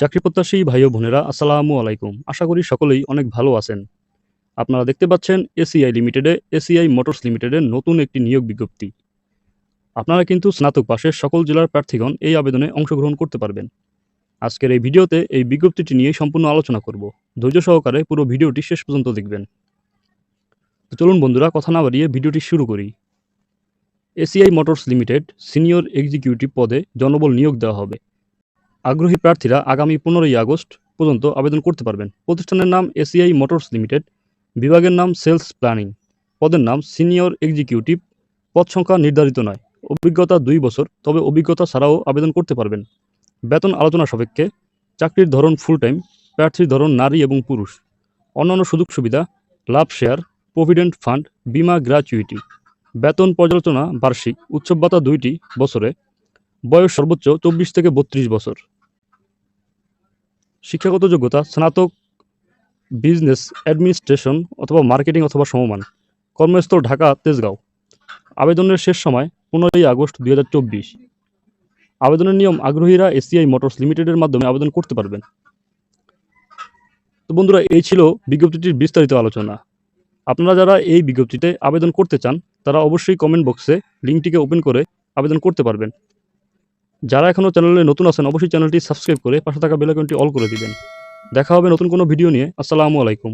চাকরি প্রত্যাশী ভাই ও বোনেরা, আসসালামু আলাইকুম। আশা করি সকলেই অনেক ভালো আছেন। আপনারা দেখতে পাচ্ছেন এসিআই লিমিটেডে, এসিআই মোটরস লিমিটেডের নতুন একটি নিয়োগ বিজ্ঞপ্তি। আপনারা কিন্তু স্নাতক পাশের সকল জেলার প্রার্থীগণ এই আবেদনে অংশগ্রহণ করতে পারবেন। আজকের এই ভিডিওতে এই বিজ্ঞপ্তিটি নিয়ে সম্পূর্ণ আলোচনা করব। ধৈর্য সহকারে পুরো ভিডিওটি শেষ পর্যন্ত দেখবেন। তো চলুন বন্ধুরা, কথা না বাড়িয়ে ভিডিওটি শুরু করি। ACI Motors Limited senior executive পদে জনবল নিয়োগ দেওয়া হবে। আগ্রহী প্রার্থীরা আগামী পনেরোই আগস্ট পর্যন্ত আবেদন করতে পারবেন। প্রতিষ্ঠানের নাম এসিআই মোটরস লিমিটেড, বিভাগের নাম সেলস প্ল্যানিং। পদের নাম সিনিয়র এক্সিকিউটিভ। পদ সংখ্যা নির্ধারিত নয়। অভিজ্ঞতা দুই বছর, তবে অভিজ্ঞতা ছাড়াও আবেদন করতে পারবেন। বেতন আলোচনা সাপেক্ষে, চাকরির ধরন ফুল টাইম প্রার্থীর ধরন নারী এবং পুরুষ। অন্যান্য সুযোগ সুবিধা, লাভ শেয়ার, প্রভিডেন্ট ফান্ড, বিমা গ্র্যাচুইটি বেতন পর্যালোচনা বার্ষিক, উৎসব ভাতা দুইটি বছরে। বয়স সর্বোচ্চ চব্বিশ থেকে বত্রিশ বছর। শিক্ষাগত যোগ্যতা, স্নাতক বিজনেস অ্যাডমিনিস্ট্রেশন অথবা মার্কেটিং অথবা সমমান। কর্মস্থল ঢাকা, তেজগাঁও। আবেদনের শেষ সময় পনেরোই আগস্ট দুই হাজার চব্বিশ। আবেদনের নিয়ম, আগ্রহীরা এসিআই মোটরস লিমিটেডের মাধ্যমে আবেদন করতে পারবেন। তো বন্ধুরা, এই ছিল বিজ্ঞপ্তিটির বিস্তারিত আলোচনা। আপনারা যারা এই বিজ্ঞপ্তিতে আবেদন করতে চান, তারা অবশ্যই কমেন্ট বক্সে লিঙ্কটিকে ওপেন করে আবেদন করতে পারবেন। যারা এখনও চ্যানেলে নতুন আছেন, অবশ্যই চ্যানেলটি সাবস্ক্রাইব করে পাশে থাকা বেলাইকনটি অল করে দিবেন। দেখা হবে নতুন কোনো ভিডিও নিয়ে। আসসালামু আলাইকুম।